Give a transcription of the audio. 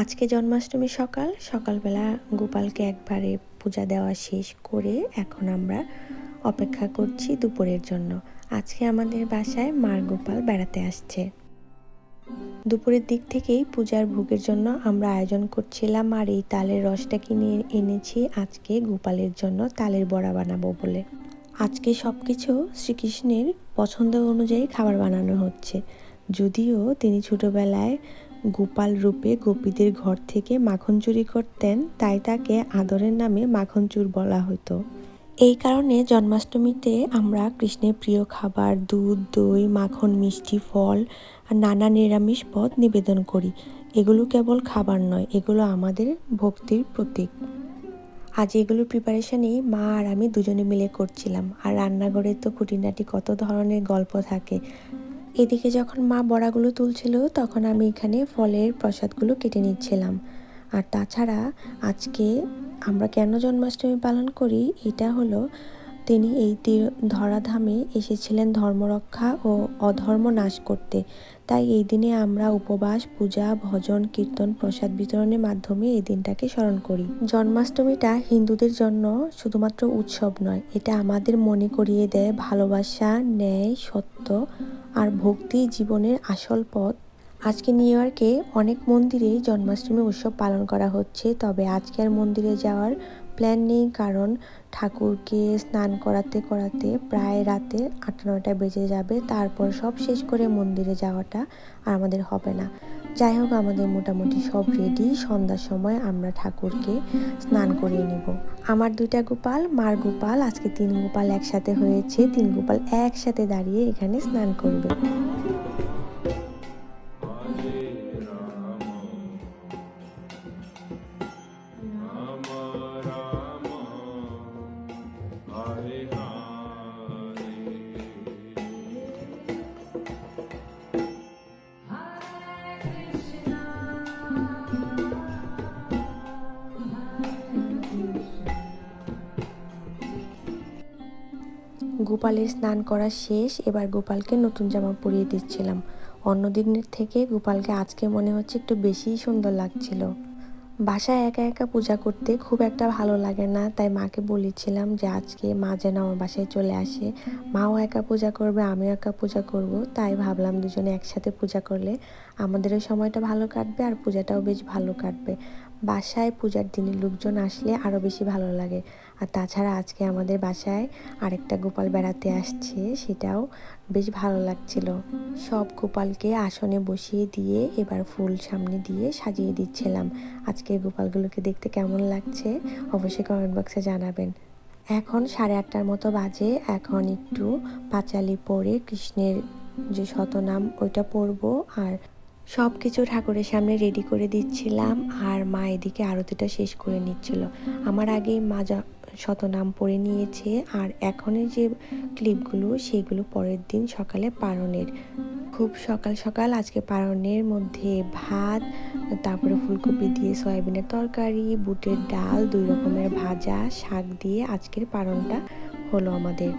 আজকে জন্মাষ্টমী সকাল, সকালবেলা গোপালকে একবারে পূজা দেওয়া শেষ করে এখন আমরা অপেক্ষা করছি দুপুরের জন্য। আজকে আমাদের বাসায় মার গোপাল বেড়াতে আসছে। দুপুরের দিক থেকেই পূজার ভোগের জন্য আমরা আয়োজন করছিলাম আর এই তালের রসটা কিনে এনেছি আজকে গোপালের জন্য তালের বড়া বানাবো বলে। আজকে সব কিছু শ্রীকৃষ্ণের পছন্দ অনুযায়ী খাবার বানানো হচ্ছে। যদিও তিনি ছোটবেলায় গোপাল রূপে গোপীদের ঘর থেকে মাখন চুরি করতেন, তাই তাকে আদরের নামে মাখন চুর বলা হতো। এই কারণে জন্মাষ্টমীতে আমরা কৃষ্ণের প্রিয় খাবার, দুধ, দই, মাখন, মিষ্টি, ফল আর নানা নিরামিষ পদ নিবেদন করি। এগুলো কেবল খাবার নয়, এগুলো আমাদের ভক্তির প্রতীক। আজ এগুলোর প্রিপারেশনই মা আর আমি দুজনে মিলে করছিলাম। আর রান্নাঘরে তো খুঁটিনাটি কত ধরনের গল্প থাকে। এদিকে যখন মা বড়াগুলো তুলছিল, তখন আমি এখানে ফলের প্রসাদগুলো কেটে নিচ্ছিলাম। আর তাছাড়া আজকে আমরা কেন জন্মাষ্টমী পালন করি, এটা হলো তিনি এই ধরাধামে এসেছিলেন ধর্মরক্ষা ও অধর্ম নাশ করতে। তাই এই দিনে আমরা উপবাস, পূজা, ভজন, কীর্তন, প্রসাদ বিতরণের মাধ্যমে এই দিনটাকে স্মরণ করি। জন্মাষ্টমীটা হিন্দুদের জন্য শুধুমাত্র উৎসব নয়, এটা আমাদের মনে করিয়ে দেয় ভালোবাসা, ন্যায়, সত্য আর ভক্তি জীবনের আসল পথ আজকে নিউ ইয়র্কে অনেক মন্দিরেই জন্মাষ্টমী উৎসব পালন করা হচ্ছে, তবে আজকে আর মন্দিরে যাওয়ার প্ল্যান নেই কারণ ঠাকুরকে স্নান করাতে করাতে প্রায় রাতে আটটা নয়টা বেজে যাবে। তারপর সব শেষ করে মন্দিরে যাওয়াটা আর আমাদের হবে না। যাই হোক, আমাদের মোটামুটি সব রেডি সন্ধ্যার সময় আমরা ঠাকুরকে স্নান করিয়ে নিব। আমার দুইটা গোপাল, মার গোপাল, আজকে তিন গোপাল একসাথে হয়েছে। তিন গোপাল একসাথে দাঁড়িয়ে এখানে স্নান করবে। গোপালের স্নান করা শেষ, এবার গোপালকে নতুন জামা পরিয়ে দিচ্ছিলাম। অন্য দিনের থেকে গোপালকে আজকে মনে হচ্ছে একটু বেশিই সুন্দর লাগছিল। বাসায় একা একা পূজা করতে খুব একটা ভালো লাগে না, তাই মাকে বলেছিলাম যে আজকে মা যেন আমার বাসায় চলে আসে। মাও একা পূজা করবে, আমিও একা পূজা করব, তাই ভাবলাম দুজনে একসাথে পূজা করলে আমাদেরও সময়টা ভালো কাটবে আর পূজাটাও বেশ ভালো কাটবে। বাসায় পূজার দিনে লোকজন আসলে আরও বেশি ভালো লাগে। আর তাছাড়া আজকে আমাদের বাসায় আরেকটা গোপাল বেড়াতে আসছে, সেটাও বেশ ভালো লাগছিল। সব গোপালকে আসনে বসিয়ে দিয়ে এবার ফুল সামনে দিয়ে সাজিয়ে দিচ্ছিলাম। আজকের গোপালগুলোকে দেখতে কেমন লাগছে অবশ্যই কমেন্ট বক্সে জানাবেন। এখন সাড়ে আটটার মতো বাজে, এখন একটু পাঁচালি পরে কৃষ্ণের যে শতনাম, ওইটা পড়ব। আর সব কিছু ঠাকুরের সামনে রেডি করে দিচ্ছিলাম আর মা এদিকে আরতিটা শেষ করে নিচ্ছিল। আমার আগে মা শতনাম পড়ে নিয়েছে আর এখনের যে ক্লিপগুলো সেগুলো পরের দিন সকালে পারণের। খুব সকাল সকাল আজকে পারনের মধ্যে ভাত, তারপরে ফুলকপি দিয়ে সয়াবিনের তরকারি, বুটের ডাল, দুই রকমের ভাজা, শাক দিয়ে আজকের পারণটা হলো আমাদের।